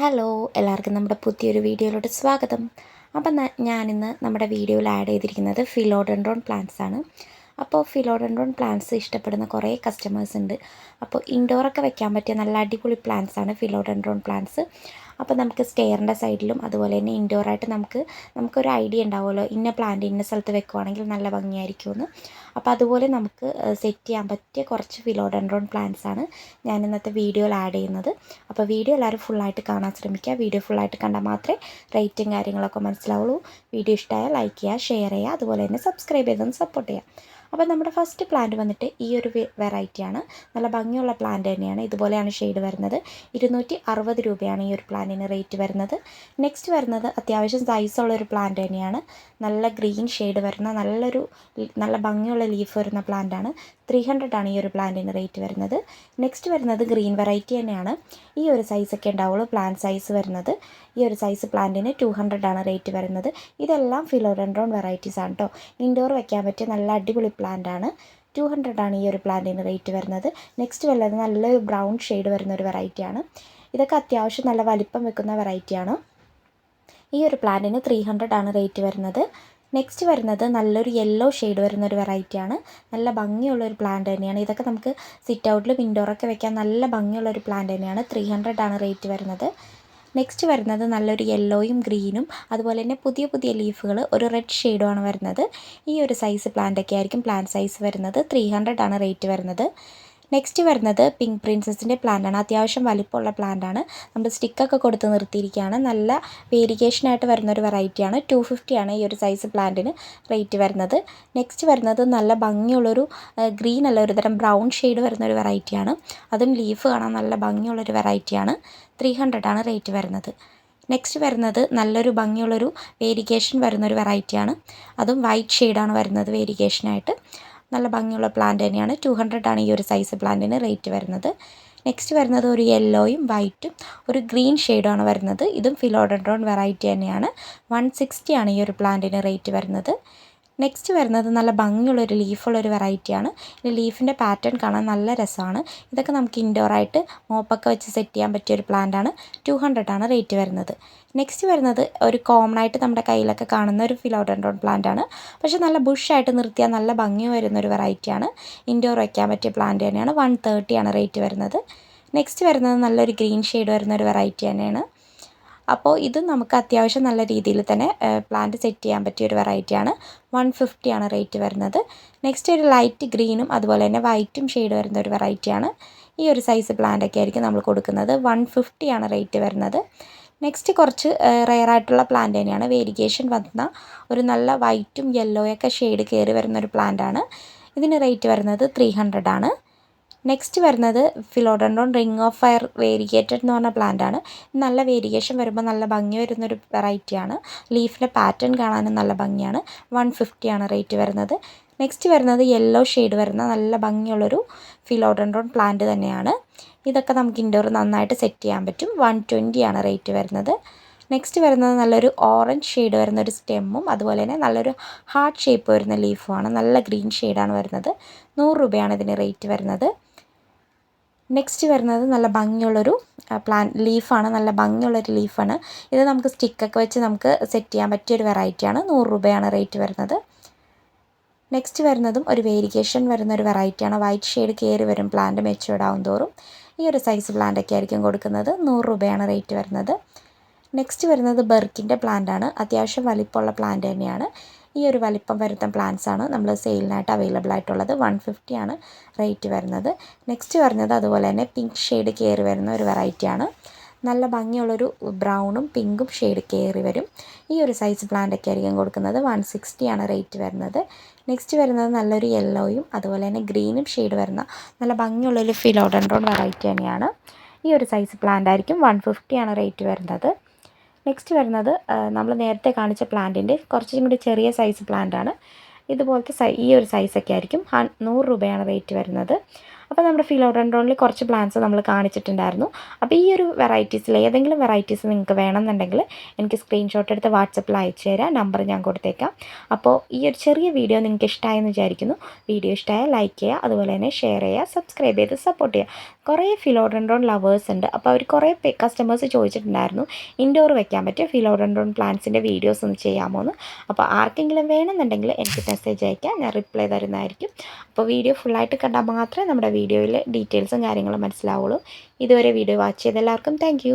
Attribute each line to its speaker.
Speaker 1: Hello എല്ലാവർക്കും നമ്മുടെ പുതിയൊരു വീഡിയോയിലോട്ട് സ്വാഗതം. അപ്പം ഞാനിന്ന് നമ്മുടെ വീഡിയോയിൽ ആഡ് ചെയ്തിരിക്കുന്നത് ഫിലോഡൻഡ്രോൺ പ്ലാന്റ്സ് ആണ്. അപ്പോൾ ഫിലോഡൻഡ്രോൺ പ്ലാന്റ്സ് ഇഷ്ടപ്പെടുന്ന കുറേ കസ്റ്റമേഴ്സ് ഉണ്ട്. അപ്പോൾ ഇൻഡോറൊക്കെ വെക്കാൻ പറ്റിയ നല്ല അടിപൊളി പ്ലാന്റ്സ് ആണ് ഫിലോഡൻഡ്രോൺ പ്ലാന്റ്സ് അപ്പോൾ നമുക്ക് സ്റ്റെയറിന്റെ സൈഡിലും അതുപോലെ തന്നെ ഇൻഡോറായിട്ട് നമുക്ക് നമുക്കൊരു ഐഡിയ ഉണ്ടാവുമല്ലോ. ഇന്ന പ്ലാന്റ് ഇന്ന സ്ഥലത്ത് വെക്കുവാണെങ്കിൽ നല്ല ഭംഗിയായിരിക്കുമെന്ന്. അപ്പോൾ അതുപോലെ നമുക്ക് സെറ്റ് ചെയ്യാൻ പറ്റിയ കുറച്ച് ഫിലോഡൻഡ്രോൺ പ്ലാന്റ്സ് ആണ് ഞാൻ ഇന്നത്തെ വീഡിയോയിൽ ആഡ് ചെയ്യുന്നത്. അപ്പോൾ വീഡിയോ എല്ലാവരും ഫുള്ളായിട്ട് കാണാൻ ശ്രമിക്കുക. വീഡിയോ ഫുള്ളായിട്ട് കണ്ടാൽ മാത്രമേ റേറ്റും കാര്യങ്ങളൊക്കെ മനസ്സിലാവുള്ളൂ. വീഡിയോ ഇഷ്ടമായാൽ ലൈക്ക് ചെയ്യുക ഷെയർ ചെയ്യുക അതുപോലെ തന്നെ സബ്സ്ക്രൈബ് ചെയ്തൊന്ന് സപ്പോർട്ട് ചെയ്യുക. അപ്പോൾ നമ്മുടെ ഫസ്റ്റ് പ്ലാന്റ് വന്നിട്ട് ഈ ഒരു വെറൈറ്റിയാണ് നല്ല ഭംഗിയുള്ള പ്ലാന്റ് തന്നെയാണ്. ഇതുപോലെയാണ് ഷെയ്ഡ് വരുന്നത്. ഇരുന്നൂറ്റി അറുപത് രൂപയാണ് ഈ ഒരു പ്ലാന്റിന് റേറ്റ് വരുന്നത്. നെക്സ്റ്റ് വരുന്നത് അത്യാവശ്യം സൈസുള്ള ഒരു പ്ലാന്റ് തന്നെയാണ്. നല്ല ഗ്രീൻ ഷെയ്ഡ് വരുന്ന നല്ലൊരു നല്ല ഭംഗിയുള്ള ലീഫ് വരുന്ന പ്ലാന്റാണ് ത്രീ ഹൺഡ്രഡ് ആണ് ഈ ഒരു പ്ലാന്റിന് റേറ്റ് വരുന്നത്. നെക്സ്റ്റ് വരുന്നത് ഗ്രീൻ വെറൈറ്റി തന്നെയാണ്. ഈ ഒരു സൈസൊക്കെ ഉണ്ടാവുള്ളൂ പ്ലാന്റ് സൈസ് വരുന്നത്. ഈ ഒരു സൈസ് പ്ലാന്റിന് ടു ഹൺഡ്രഡ് ആണ് റേറ്റ് വരുന്നത്. ഇതെല്ലാം ഫിലോഡൻഡ്രോൺ വെറൈറ്റീസ് ആണ് കേട്ടോ ഇൻഡോർ വയ്ക്കാൻ പറ്റിയ നല്ല അടിപൊളി പ്ലാന്റ് ആണ്. ടു ഹൺഡ്രഡ് ആണ് ഈ ഒരു പ്ലാന്റിന് റേറ്റ് വരുന്നത്. നെക്സ്റ്റ് വരുന്നത് നല്ലൊരു ബ്രൗൺ ഷെയ്ഡ് വരുന്ന ഒരു വെറൈറ്റിയാണ് ഇതൊക്കെ അത്യാവശ്യം നല്ല വലിപ്പം വെക്കുന്ന വെറൈറ്റിയാണ് ഈ ഒരു പ്ലാന്റിന് ത്രീ ഹൺഡ്രഡ് ആണ് റേറ്റ് വരുന്നത്. നെക്സ്റ്റ് വരുന്നത് നല്ലൊരു യെല്ലോ ഷെയ്ഡ് വരുന്ന ഒരു വെറൈറ്റിയാണ് നല്ല ഭംഗിയുള്ള ഒരു പ്ലാന്റ് തന്നെയാണ്. ഇതൊക്കെ നമുക്ക് സിറ്റ് ഔട്ടിലും ഇൻഡോറൊക്കെ വെക്കാൻ നല്ല ഭംഗിയുള്ള ഒരു പ്ലാന്റ് തന്നെയാണ് ത്രീ ആണ് റേറ്റ് വരുന്നത്. നെക്സ്റ്റ് വരുന്നത് നല്ലൊരു യെല്ലോയും ഗ്രീനും അതുപോലെ തന്നെ പുതിയ പുതിയ ലീഫുകൾ ഒരു റെഡ് ഷെയ്ഡുമാണ് വരുന്നത്. ഈ ഒരു സൈസ് പ്ലാന്റ് ഒക്കെ ആയിരിക്കും പ്ലാന്റ് സൈസ് വരുന്നത്. ത്രീ ആണ് റേറ്റ് വരുന്നത്. നെക്സ്റ്റ് വരുന്നത് പിങ്ക് പ്രിൻസസിന്റെ പ്ലാന്റാണ് അത്യാവശ്യം വലിപ്പമുള്ള പ്ലാന്റാണ് നമ്മൾ സ്റ്റിക്കൊക്കെ കൊടുത്ത് നിർത്തിയിരിക്കുകയാണ്. നല്ല വേരിയേഷനായിട്ട് വരുന്ന ഒരു വെറൈറ്റിയാണ് ടു ഫിഫ്റ്റിയാണ് ഈ ഒരു സൈസ് പ്ലാന്റിന് റേറ്റ് വരുന്നത്. നെക്സ്റ്റ് വരുന്നത് നല്ല ഭംഗിയുള്ളൊരു ഗ്രീൻ അല്ല ഒരു തരം ബ്രൗൺ ഷെയ്ഡ് വരുന്ന ഒരു വെറൈറ്റിയാണ് അതും ലീഫ് കാണാൻ നല്ല ഭംഗിയുള്ളൊരു വെറൈറ്റിയാണ് ത്രീ ഹൺഡ്രഡ് ആണ് റേറ്റ് വരുന്നത്. നെക്സ്റ്റ് വരുന്നത് നല്ലൊരു ഭംഗിയുള്ളൊരു വേരിയേഷൻ വരുന്നൊരു വെറൈറ്റിയാണ് അതും വൈറ്റ് ഷെയ്ഡാണ് വരുന്നത് വേരിയേഷനായിട്ട് നല്ല ഭംഗിയുള്ള പ്ലാന്റ് തന്നെയാണ്. ടു ആണ് ഈ ഒരു സൈസ് പ്ലാന്റിന് റേറ്റ് വരുന്നത്. നെക്സ്റ്റ് വരുന്നത് ഒരു യെല്ലോയും വൈറ്റും ഒരു ഗ്രീൻ ഷെയ്ഡുമാണ് വരുന്നത്. ഇതും ഫിലോഡൻഡ്രോൺ വെറൈറ്റി തന്നെയാണ്. വൺ സിക്സ്റ്റി ആണ് ഈ ഒരു പ്ലാന്റിന് റേറ്റ് വരുന്നത്. നെക്സ്റ്റ് വരുന്നത് നല്ല ഭംഗിയുള്ളൊരു ലീഫുള്ളൊരു വെറൈറ്റിയാണ് ഈ ലീഫിന്റെ പാറ്റേൺ കാണാൻ നല്ല രസമാണ്. ഇതൊക്കെ നമുക്ക് ഇൻഡോറായിട്ട് മോപ്പൊക്കെ വെച്ച് സെറ്റ് ചെയ്യാൻ പറ്റിയ ഒരു പ്ലാന്റാണ് ടു ഹൺഡ്രഡ് ആണ് റേറ്റ് വരുന്നത്. നെക്സ്റ്റ് വരുന്നത് ഒരു കോമൺ ആയിട്ട് നമ്മുടെ കയ്യിലൊക്കെ കാണുന്ന ഒരു ഫിലോഡൻഡ്രോൺ പ്ലാന്റ് ആണ്. പക്ഷേ നല്ല ബുഷായിട്ട് നിർത്തിയാൽ നല്ല ഭംഗി വരുന്ന ഒരു വെറൈറ്റിയാണ് ഇൻഡോർ വയ്ക്കാൻ പറ്റിയ പ്ലാന്റ് തന്നെയാണ്. വൺ തേർട്ടിയാണ് റേറ്റ് വരുന്നത്. നെക്സ്റ്റ് വരുന്നത് നല്ലൊരു ഗ്രീൻ ഷെയ്ഡ് വരുന്ന ഒരു വെറൈറ്റി തന്നെയാണ്. അപ്പോൾ ഇത് നമുക്ക് അത്യാവശ്യം നല്ല രീതിയിൽ തന്നെ പ്ലാന്റ് സെറ്റ് ചെയ്യാൻ പറ്റിയ ഒരു വെറൈറ്റിയാണ് വൺ ഫിഫ്റ്റി ആണ് റേറ്റ് വരുന്നത്. നെക്സ്റ്റ് ഒരു ലൈറ്റ് ഗ്രീനും അതുപോലെ തന്നെ വൈറ്റും ഷെയ്ഡ് വരുന്ന ഒരു വെറൈറ്റിയാണ് ഈ ഒരു സൈസ് പ്ലാന്റൊക്കെ ആയിരിക്കും നമ്മൾ കൊടുക്കുന്നത്. വൺ ഫിഫ്റ്റി ആണ് റേറ്റ് വരുന്നത്. നെക്സ്റ്റ് കുറച്ച് റെയർ ആയിട്ടുള്ള പ്ലാന്റ് തന്നെയാണ്. വേരിഗേഷൻ വന്ന ഒരു നല്ല വൈറ്റും യെല്ലോയൊക്കെ ഷെയ്ഡ് കയറി വരുന്ന ഒരു പ്ലാന്റാണ് ഇതിന് റേറ്റ് വരുന്നത് ത്രീ ഹൺഡ്രഡ് ആണ്. നെക്സ്റ്റ് വരുന്നത് philodendron ring of fire variegated എന്ന് പറഞ്ഞ പ്ലാന്റ് ആണ്. നല്ല വേരിയേഷൻ വരുമ്പോൾ നല്ല ഭംഗി വരുന്നൊരു വെറൈറ്റിയാണ് ലീഫിന്റെ പാറ്റേൺ കാണാനും നല്ല ഭംഗിയാണ്. വൺ ഫിഫ്റ്റി ആണ് റേറ്റ് വരുന്നത്. നെക്സ്റ്റ് വരുന്നത് യെല്ലോ ഷെയ്ഡ് വരുന്ന നല്ല ഭംഗിയുള്ളൊരു ഫിലോഡൻഡ്രോൺ പ്ലാന്റ് തന്നെയാണ്. ഇതൊക്കെ നമുക്ക് ഇൻഡോർ നന്നായിട്ട് സെറ്റ് ചെയ്യാൻ പറ്റും. വൺ ട്വന്റി ആണ് റേറ്റ് വരുന്നത്. നെക്സ്റ്റ് വരുന്നത് നല്ലൊരു ഓറഞ്ച് ഷെയ്ഡ് വരുന്ന ഒരു സ്റ്റെമ്മും അതുപോലെ തന്നെ നല്ലൊരു ഹാർട്ട് ഷേപ്പ് വരുന്ന ലീഫുമാണ് നല്ല ഗ്രീൻ ഷെയ്ഡാണ് വരുന്നത്. നൂറ് രൂപയാണ് ഇതിന് റേറ്റ് വരുന്നത്. നെക്സ്റ്റ് വരുന്നത് നല്ല ഭംഗിയുള്ളൊരു പ്ലാൻ ലീഫാണ് നല്ല ഭംഗിയുള്ളൊരു ലീഫാണ് ഇത് നമുക്ക് സ്റ്റിക്കൊക്കെ വെച്ച് നമുക്ക് സെറ്റ് ചെയ്യാൻ പറ്റിയ പറ്റിയൊരു വെറൈറ്റിയാണ് നൂറ് രൂപയാണ് റേറ്റ് വരുന്നത്. നെക്സ്റ്റ് വരുന്നതും ഒരു വേരിയേഷൻ വരുന്ന ഒരു വെറൈറ്റിയാണ് വൈറ്റ് ഷെയ്ഡ് കയറി വരും പ്ലാന്റ് മെച്ചുവേർഡ് ആവും തോറും ഈ ഒരു സൈസ് പ്ലാന്റ് ഒക്കെ ആയിരിക്കും കൊടുക്കുന്നത്. നൂറ് രൂപയാണ് റേറ്റ് വരുന്നത്. നെക്സ്റ്റ് വരുന്നത് ബെർക്കിന്റെ പ്ലാന്റ് ആണ്. അത്യാവശ്യം വലിപ്പമുള്ള പ്ലാന്റ് തന്നെയാണ്. ഈ ഒരു വലിപ്പം പ്ലാന്റ്സ് ആണ് നമ്മൾ സെയിലിനായിട്ട് അവൈലബിൾ ആയിട്ടുള്ളത്. വൺ ഫിഫ്റ്റിയാണ് റേറ്റ് വരുന്നത്. നെക്സ്റ്റ് വരുന്നത് അതുപോലെ തന്നെ പിങ്ക് ഷെയ്ഡ് കയറി വരുന്ന ഒരു വെറൈറ്റിയാണ് നല്ല ഭംഗിയുള്ളൊരു ബ്രൗണും പിങ്കും ഷെയ്ഡ് കയറി വരും. ഈ ഒരു സൈസ് പ്ലാന്റ് ഒക്കെ ആയിരിക്കും കൊടുക്കുന്നത്. വൺ സിക്സ്റ്റിയാണ് റേറ്റ് വരുന്നത്. നെക്സ്റ്റ് വരുന്നത് നല്ലൊരു യെല്ലോയും അതുപോലെ തന്നെ ഗ്രീനും ഷെയ്ഡ് വരുന്ന നല്ല ഭംഗിയുള്ളൊരു ഫിലോഡൻഡ്രോൺ വെറൈറ്റി തന്നെയാണ്. ഈ ഒരു സൈസ് പ്ലാന്റ് ആയിരിക്കും വൺ ഫിഫ്റ്റിയാണ് റേറ്റ് വരുന്നത്. നെക്സ്റ്റ് വരുന്നത് നമ്മൾ നേരത്തെ കാണിച്ച പ്ലാന്റിന്റെ കുറച്ചും കൂടി ചെറിയ സൈസ് പ്ലാന്റ് ആണ്. ഇതുപോലത്തെ സൈ ഈ ഒരു സൈസൊക്കെ ആയിരിക്കും. നൂറ് രൂപയാണ് റേറ്റ് വരുന്നത്. അപ്പോൾ നമ്മുടെ ഫിലോഡൻഡ്രോണിൽ കുറച്ച് പ്ലാന്റ്സ് നമ്മൾ കാണിച്ചിട്ടുണ്ടായിരുന്നു. അപ്പോൾ ഈ ഒരു വെറൈറ്റീസിൽ ഏതെങ്കിലും വെറൈറ്റീസ് നിങ്ങൾക്ക് വേണമെന്നുണ്ടെങ്കിൽ എനിക്ക് സ്ക്രീൻഷോട്ട് എടുത്ത് വാട്സപ്പിൽ അയച്ചു തരാം. നമ്പർ ഞാൻ കൊടുത്തേക്കാം. അപ്പോൾ ഈ ഒരു ചെറിയ വീഡിയോ നിങ്ങൾക്ക് ഇഷ്ടമായെന്ന് വിചാരിക്കുന്നു. വീഡിയോ ഇഷ്ടമായാൽ ലൈക്ക് ചെയ്യുക അതുപോലെ തന്നെ ഷെയർ ചെയ്യുക സബ്സ്ക്രൈബ് ചെയ്ത് സപ്പോർട്ട് ചെയ്യുക കുറേ ഫിലോഡൻഡ്രോൺ ലവേഴ്സ് ഉണ്ട്. അപ്പോൾ അവർ കുറേ കസ്റ്റമേഴ്സ് ചോദിച്ചിട്ടുണ്ടായിരുന്നു ഇൻഡോർ വെക്കാൻ പറ്റിയ ഫിലോഡൻഡ്രോൺ പ്ലാന്റ്സിന്റെ വീഡിയോസ് ഒന്ന് ചെയ്യാമോ എന്ന് അപ്പോൾ ആർക്കെങ്കിലും വേണമെന്നുണ്ടെങ്കിൽ എനിക്ക് മെസ്സേജ് അയക്കാം. ഞാൻ റിപ്ലൈ തരുന്നതായിരിക്കും. അപ്പോൾ വീഡിയോ ഫുള്ളായിട്ട് കണ്ടാൽ മാത്രമേ നമ്മുടെ വീഡിയോയിൽ ഡീറ്റെയിൽസും കാര്യങ്ങളും മനസ്സിലാവുള്ളൂ. ഇതുവരെ വീഡിയോ വാച്ച് ചെയ്ത എല്ലാവർക്കും താങ്ക്